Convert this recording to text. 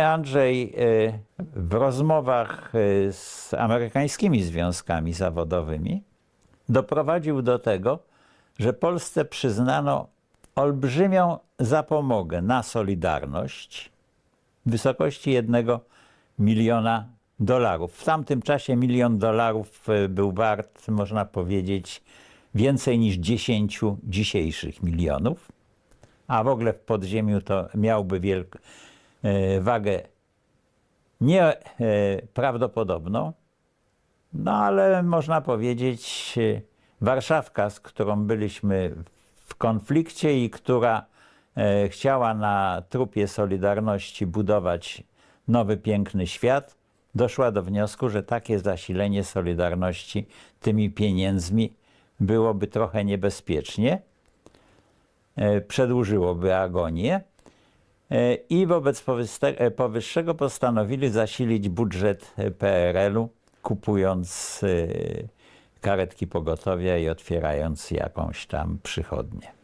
Andrzej y, w rozmowach y, z amerykańskimi związkami zawodowymi doprowadził do tego, że Polsce przyznano olbrzymią zapomogę na Solidarność w wysokości jednego miliona dolarów. W tamtym czasie milion dolarów y, był wart, można powiedzieć, więcej niż 10 dzisiejszych milionów, a w ogóle w podziemiu to miałby wielką wagę nieprawdopodobną, no ale można powiedzieć, e, Warszawka, z którą byliśmy w konflikcie i która e, chciała na trupie Solidarności budować nowy, piękny świat, doszła do wniosku, że takie zasilenie Solidarności tymi pieniędzmi byłoby trochę niebezpiecznie, e, przedłużyłoby agonię. E, I wobec e, powyższego postanowili zasilić budżet PRL-u, kupując e, karetki pogotowia i otwierając jakąś tam przychodnię.